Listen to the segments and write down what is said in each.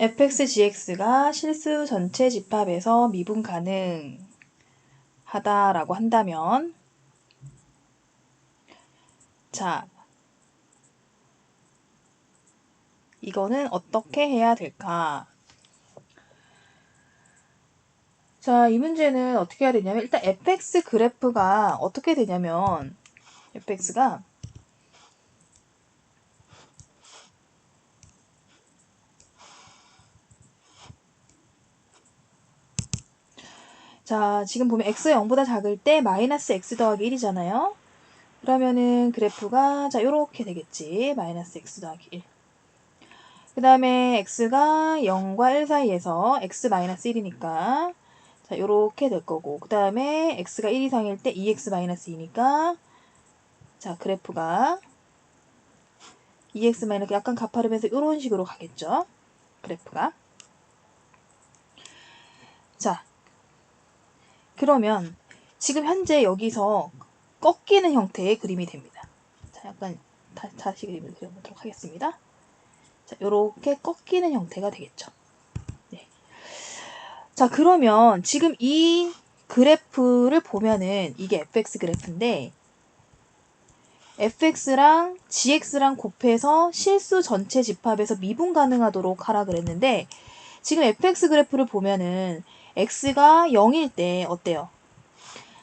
fx, gx가 실수 전체 집합에서 미분 가능하다라고 한다면 자 이거는 어떻게 해야 될까? 자, 이 문제는 어떻게 해야 되냐면 일단 fx 그래프가 어떻게 되냐면 fx가 자, 지금 보면 x가 0보다 작을 때 마이너스 x 더하기 1이잖아요. 그러면은 그래프가 자, 요렇게 되겠지. 마이너스 x 더하기 1. 그 다음에 x가 0과 1 사이에서 x 마이너스 1이니까 자, 요렇게 될 거고. 그 다음에 x가 1 이상일 때 2x 마이너스 2니까 자, 그래프가 2x 마이너스 약간 가파르면서 이런 식으로 가겠죠. 그래프가. 자, 그러면 지금 현재 여기서 꺾이는 형태의 그림이 됩니다. 자, 약간 다, 다시 그림을 그려보도록 하겠습니다. 자, 요렇게 꺾이는 형태가 되겠죠. 네. 자, 그러면 지금 이 그래프를 보면은 이게 fx 그래프인데 fx랑 gx랑 곱해서 실수 전체 집합에서 미분 가능하도록 하라 그랬는데 지금 fx 그래프를 보면은 x가 0일 때 어때요?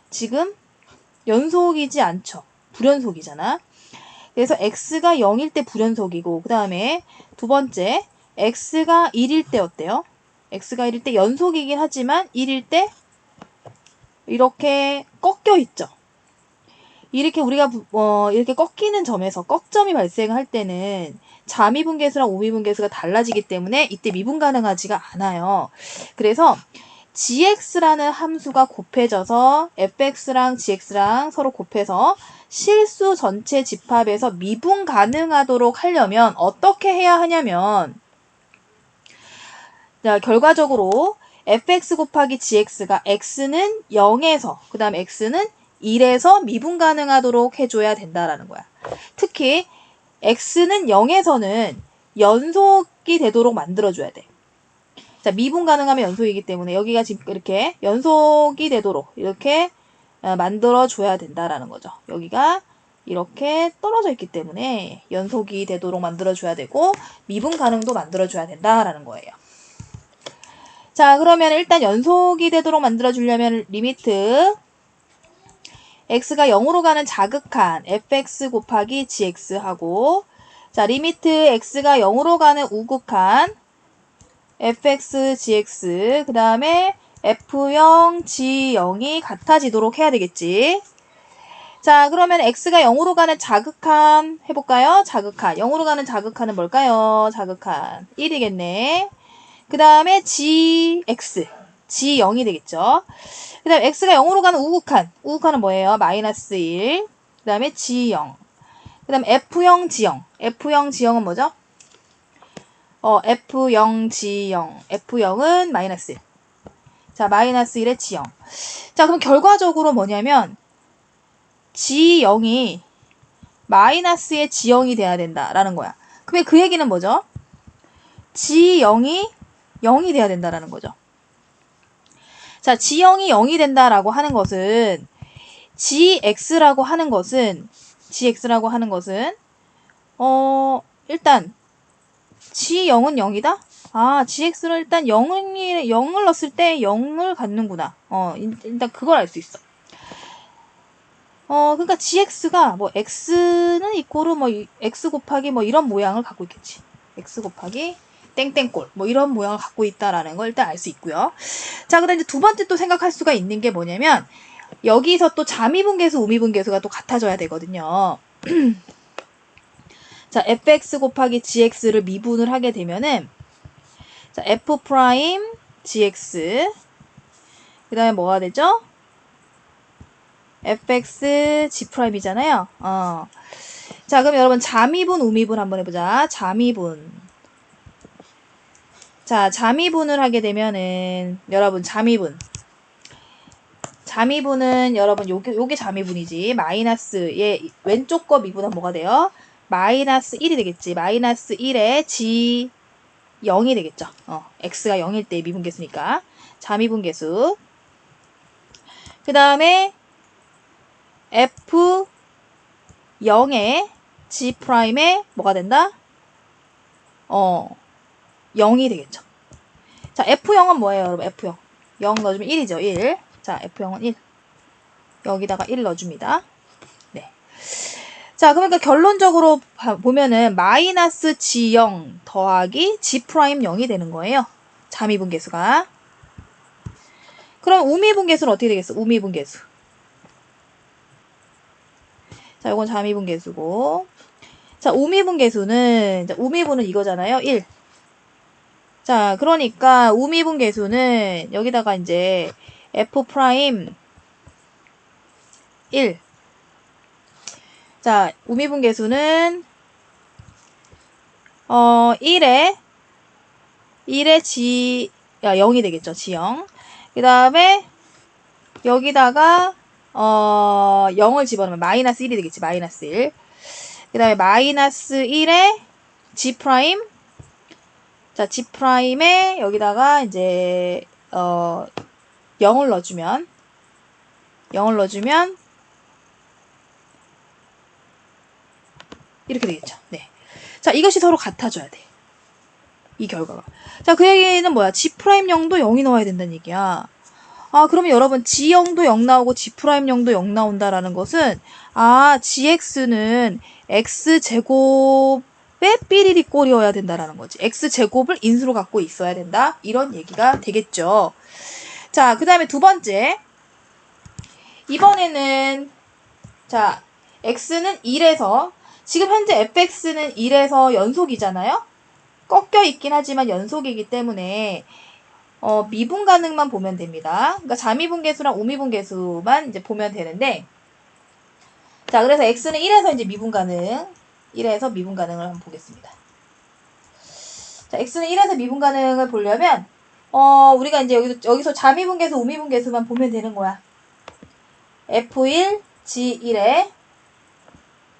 지금 연속이지 않죠. 불연속이잖아. 그래서 x가 0일 때 불연속이고 그 다음에 두 번째 x가 1일 때 어때요? x가 1일 때 연속이긴 하지만 1일 때 이렇게 꺾여 있죠. 이렇게 우리가 어, 이렇게 꺾이는 점에서 꺾점이 발생할 때는 자미분계수랑 우미분계수가 달라지기 때문에 이때 미분 가능하지가 않아요. 그래서 gx라는 함수가 곱해져서 fx랑 gx랑 서로 곱해서 실수 전체 집합에서 미분 가능하도록 하려면 어떻게 해야 하냐면 자, 결과적으로 fx 곱하기 gx가 x는 0에서 그 다음 x는 1에서 미분 가능하도록 해줘야 된다라는 거야. 특히 x는 0에서는 연속이 되도록 만들어줘야 돼. 자, 미분 가능하면 연속이기 때문에 여기가 지금 이렇게 연속이 되도록 이렇게 어, 만들어 줘야 된다라는 거죠. 여기가 이렇게 떨어져 있기 때문에 연속이 되도록 만들어 줘야 되고 미분 가능도 만들어 줘야 된다라는 거예요. 자, 그러면 일단 연속이 되도록 만들어 주려면 리미트 x가 0으로 가는 자극한 fx 곱하기 gx 하고 자, 리미트 x가 0으로 가는 우극한 fx, gx 그 다음에 f0, g0이 같아지도록 해야 되겠지. 자, 그러면 x가 0으로 가는 자극한 해볼까요? 자극한. 0으로 가는 자극한은 뭘까요? 자극한. 1이겠네. 그 다음에 gx. g0이 되겠죠. 그 다음에 x가 0으로 가는 우극한. 우극한은 뭐예요? 마이너스 1. 그 다음에 g0. 그 다음에 f0, g0. f0, g0은 뭐죠? 어, F0, G0. F0은 마이너스 1. 자, 마이너스 1에 G0. 자, 그럼 결과적으로 뭐냐면, G0이 마이너스의 G0이 돼야 된다라는 거야. 그럼 그 얘기는 뭐죠? G0이 0이 돼야 된다라는 거죠. 자, G0이 0이 된다라고 하는 것은, GX라고 하는 것은, GX라고 하는 것은, 어, 일단, G0은 0이다? 아, GX를 일단 0을, 0을 넣었을 때 0을 갖는구나. 어, 일단 그걸 알 수 있어. 어, 그러니까 GX가 뭐 X는 이꼬르 뭐 X 곱하기 뭐 이런 모양을 갖고 있겠지. X 곱하기 땡땡골 뭐 이런 모양을 갖고 있다라는 걸 일단 알 수 있고요. 자, 그다음 이제 두 번째 또 생각할 수가 있는 게 뭐냐면 여기서 또 자미분계수, 우미분계수가 또 같아져야 되거든요. 자, fx 곱하기 gx를 미분을 하게 되면은 자, f 프라임 gx 그 다음에 뭐가 되죠? fx g 프라임이잖아요. 어. 자, 그럼 여러분 자미분, 우미분 한번 해보자. 자미분. 자, 자미분을 하게 되면은 여러분 자미분. 자미분은 여러분 요게 요게 자미분이지. 마이너스의 왼쪽 거 미분은 뭐가 돼요? 마이너스 1이 되겠지. 마이너스 1에 G 0이 되겠죠. 어, x가 0일 때 미분계수니까. 자미분계수. 그 다음에 f 0에 g 프라임에 뭐가 된다? 어, 0이 되겠죠. 자, f0은 뭐예요, 여러분? f0. 0 넣어주면 1이죠, 1. 자, f0은 1. 여기다가 1 넣어줍니다. 네. 자, 그러니까 결론적으로 봐- 보면은 마이너스 g0 더하기 g 프라임 0이 되는 거예요. 자미분계수가. 그럼 우미분계수는 어떻게 되겠어? 우미분계수. 자, 이건 자미분계수고. 자, 우미분계수는, 자, 우미분은 이거잖아요. 1. 자, 그러니까 우미분계수는 여기다가 이제 f 프라임 1. 자, 우미분계수는 어, 1에 1에 g 야, 0이 되겠죠. g0. 그다음에 여기다가 어, 0을 집어넣으면 마이너스 1이 되겠지. 마이너스 1. 그다음에 마이너스 1에 g 프라임 자, g 프라임에 여기다가 이제 어 0을 넣어 주면 0을 넣어 주면 이렇게 되겠죠. 네. 자, 이것이 서로 같아져야 돼. 이 결과가. 자, 그 얘기는 뭐야? G 프라임 0도 0이 나와야 된다는 얘기야. 아, 그러면 여러분 G 0도 0 나오고 G 프라임 0도 0 나온다라는 것은 아, GX는 X 제곱의 삐리리 꼴이어야 된다라는 거지. X 제곱을 인수로 갖고 있어야 된다. 이런 얘기가 되겠죠. 자, 그 다음에 두 번째. 이번에는 자, X는 1에서 지금 현재 fx는 1에서 연속이잖아요. 꺾여 있긴 하지만 연속이기 때문에 어, 미분 가능만 보면 됩니다. 그러니까 자미분 계수랑 우미분 계수만 이제 보면 되는데 자, 그래서 x는 1에서 이제 미분 가능 1에서 미분 가능을 한번 보겠습니다. 자, x는 1에서 미분 가능을 보려면 어, 우리가 이제 여기서 여기서 자미분 계수, 우미분 계수만 보면 되는 거야. f1 g1에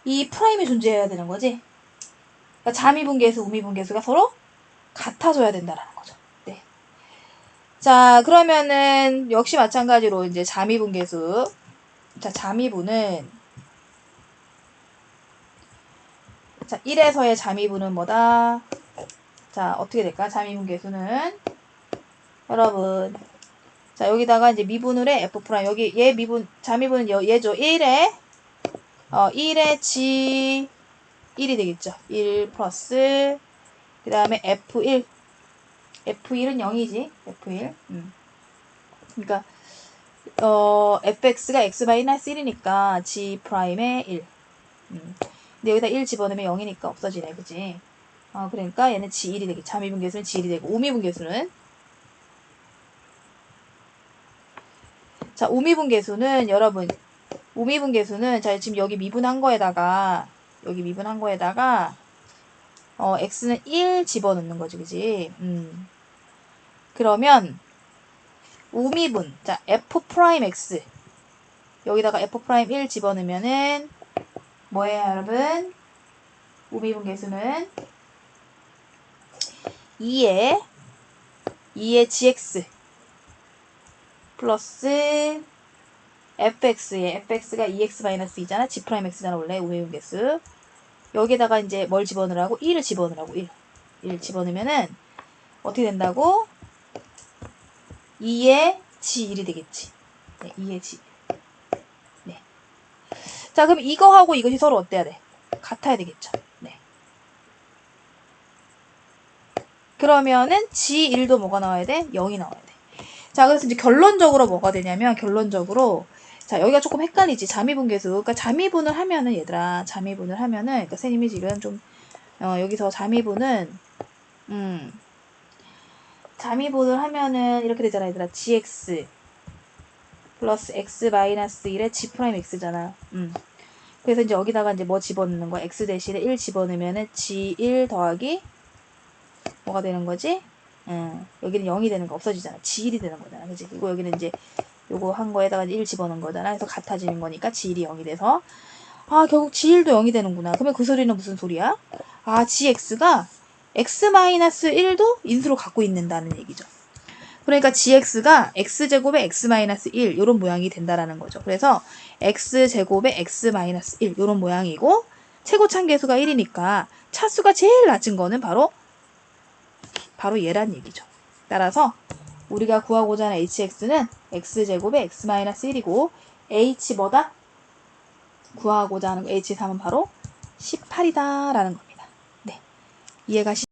이 프라임이 존재해야 되는 거지. 그러니까 자미분계수, 우미분계수가 서로 같아져야 된다라는 거죠. 네. 자, 그러면은 역시 마찬가지로 이제 자미분계수. 자, 자미분은 자, 1에서의 자미분은 뭐다? 자, 어떻게 될까? 자미분계수는 여러분 자, 여기다가 이제 미분을 해. F. 여기 얘 미분 자미분은 여- 얘죠. 1에 어, 1에 G 1이 되겠죠. 1 플러스 그 다음에 F1 F1은 0이지. F1 음. 그러니까 어, fx가 x-1이니까 g 프라임의 1 음. 근데 여기다 1 집어넣으면 0이니까 없어지네. 그지? 어, 그러니까 얘는 g1이 되겠지. 자미분계수는 g1이 되고 우미분계수는 자, 우미분계수는 여러분 우미분 계수는 자 지금 여기 미분한 거에다가 여기 미분한 거에다가 어 x는 1 집어넣는 거지 그지? 음. 그러면 우미분 자 f 프라임 x. 여기다가 f 프라임 1 집어넣으면은 뭐예요 여러분? 우미분 계수는 2에 2의 gx 플러스 fx에 fx가 2x-2잖아. g 프라임 x잖아. 원래 우회분 개수. 여기에다가 이제 뭘 집어넣으라고? 1을 집어넣으라고. 1. 1 집어넣으면은 어떻게 된다고? 2의 g1이 되겠지. 네, 2의 g. 네. 자, 그럼 이거하고 이것이 서로 어때야 돼? 같아야 되겠죠. 네. 그러면은 g1도 뭐가 나와야 돼? 0이 나와야 돼. 자, 그래서 이제 결론적으로 뭐가 되냐면 결론적으로 자, 여기가 조금 헷갈리지. 자미분계수. 그러니까 자미분을 하면은 얘들아, 자미분을 하면은 그러니까 선생님이 지금 좀 어, 여기서 자미분은 음. 자미분을 하면은 이렇게 되잖아, 얘들아. gx 플러스 x 마이너스 1에 g 프라임 x잖아. 음. 그래서 이제 여기다가 이제 뭐 집어넣는 거야? x 대신에 1 집어넣으면은 g1 더하기 뭐가 되는 거지? 음, 여기는 0이 되는 거 없어지잖아. G1이 되는 거잖아. 그지? 그리고 여기는 이제 요거 한 거에다가 1 집어넣은 거잖아. 그래서 같아지는 거니까 G1이 0이 돼서 아, 결국 G1도 0이 되는구나. 그러면 그 소리는 무슨 소리야? 아, GX가 x-1도 인수로 갖고 있는다는 얘기죠. 그러니까 gx가 x제곱에 x-1 이런 모양이 된다라는 거죠. 그래서 x제곱에 x-1 이런 모양이고 최고 참 계수가 1이니까 차수가 제일 낮은 거는 바로 바로 얘란 얘기죠. 따라서 우리가 구하고자 하는 hx는 x제곱에 x-1이고 h보다 구하고자 하는 거 h3은 바로 18이다 라는 겁니다. 네. 이해가 시